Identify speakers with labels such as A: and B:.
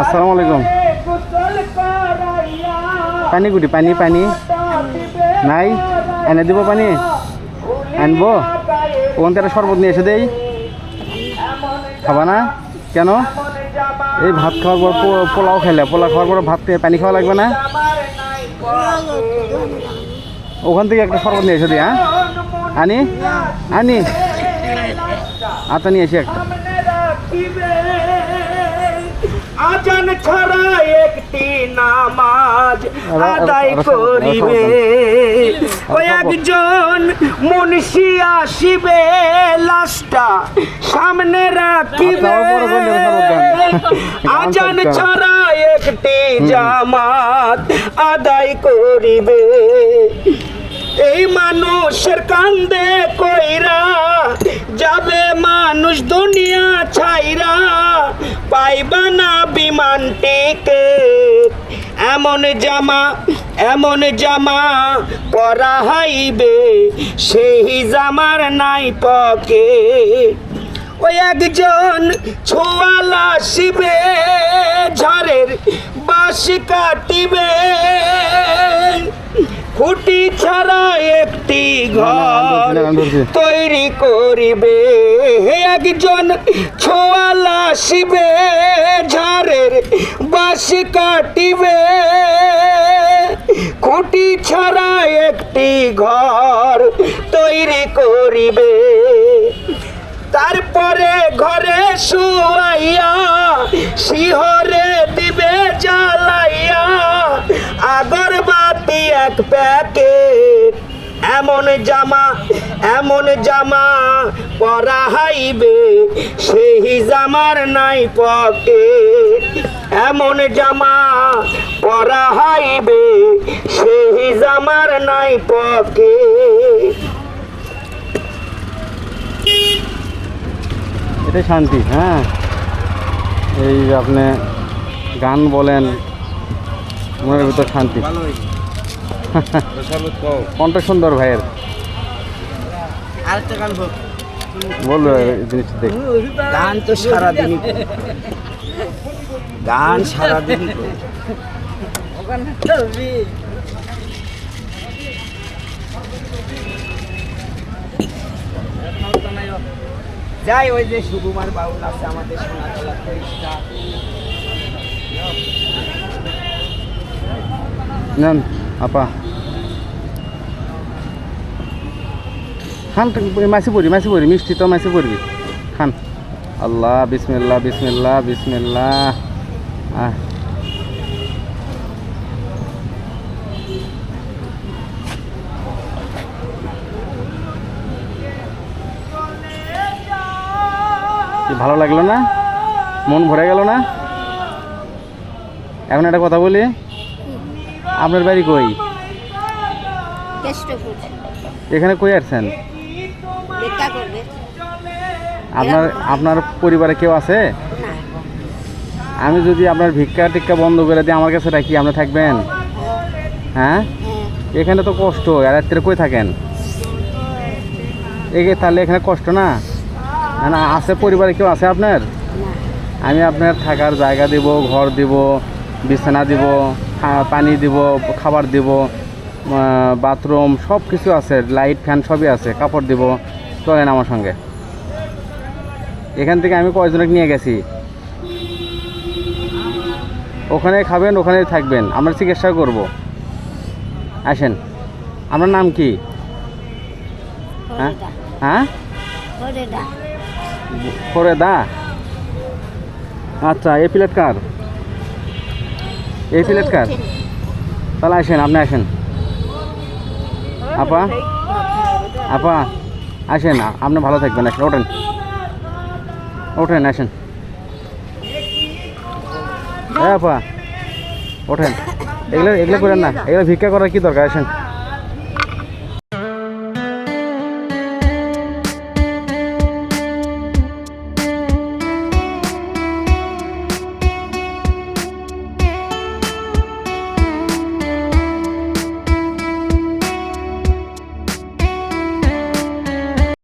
A: আসসালামু আলাইকুম। পানি গুটি, পানি পানি। নাই, এনে দিব পানি। আনব। ওখান থেকে শরবত নিয়ে এসে দেই? খাবা না? কেন? এই ভাত খাওয়ার পর পোলাও খাইলে, পোলাও খাওয়ার পর ভাত পানি খাওয়া লাগবে না? ওখান থেকে একটা শরবত নিয়ে এসে দিই হ্যাঁ? আনি? আনি? আতা নিয়ে এসে একটা।
B: আজান ছাড়া একটি নামাজ আদায় করিবে। ও একজন মুন্সি আসিবে লাশটা সামনে রাখিবে।
A: বোনের
B: আজান ছাড়া একটি জামাত আদায় করিবে। এই মানুষের কান্দে কইরা, যাবে মানুষ দুনিয়া ছাইরা, পাইবা না বিমান টিকেট। এমন জামা এমন জামা পরা হাইবে, সেই জামার নাই পকে ওই একজন ছোয়ালা শিবে ঝড়ের বাসি কাটিবে। খুঁটি ছাড়া একটি ঘর তৈরি করিবে। একজন ছোয়ালা শিবে ঝড়ের বাসি কাটিবে। খুঁটি ছাড়া একটি ঘর তৈরি করিবে। তারপরে ঘরে শুয়াইয়া শিহরে দিবে জ্বালাইয়া এক প্যাকেট এমন জামা এমন জামা পরা হাইবে সেই জামার নাই পকেট। এমন জামা পরা হাইবে সেই জামার নাই পকেট।
A: এটাই শান্তি হ্যাঁ। এই আপনি গান বলেন মনের ভিতর শান্তি। কণ্ঠ সুন্দর ভাইয়ের।
B: আরেকটা গান হোক।
A: বলল জিনিসটা দেখ।
B: গান তো সারাদিনই করি। গান সারাদিনই করি। যাই ওই যে সুকুমার বাউল আছে আমাদের সোনাতলা
A: নেন আপা। খান মাছি পড়ি মাছি পড়ি মিষ্টি তো মাছি পড়বি। খান। আল্লাহ বিসমিল্লা বিসমিল্লা বিসমিল্লা আহ। ভালো লাগল না? মন ভরে গেল না? এখন একটা কথা বলি। আপনার বাড়ি কই? এখানে কই আসছেন?
C: ভিক্ষা করবে।
A: আপনার আপনার পরিবারে কেউ আছে? আমি যদি আপনার ভিক্ষা টিক্ষা বন্ধ করে দিই আমার কাছে রাখি আপনি থাকবেন? হ্যাঁ?
C: হ্যাঁ।
A: এখানে তো কষ্ট আর রাত্রে কই থাকেন? এগে তাহলে এখানে কষ্ট না? না, না আছে পরিবারে কেউ আছে আপনার? আমি আপনার থাকার জায়গা দিব ঘর দিব বিছানা দিব পানি দিব খাবার দিব বাথরুম সব কিছু আছে লাইট ফ্যান সবই আছে কাপড় দিব। চলেন আমার সঙ্গে। এখান থেকে আমি কয়জনকে নিয়ে গেছি। ওখানে খাবেন ওখানে থাকবেন। আমরা চিকিৎসা করব। আসেন। আপনার নাম কি? হ্যাঁ? হ্যাঁ? করে দা আচ্ছা এই প্লেট কার? এই প্লেট কার? তাহলে আসেন আপনি আসেন। আপা? আপা? আসেন আপনি ভালো থাকবেন, আসেন, ওঠেন। ওঠেন, আসেন। হ্যাঁ আপা, ওঠেন। এগুলো এগুলো করেন না, এগুলো ভিক্ষা করার কি দরকার, আসেন।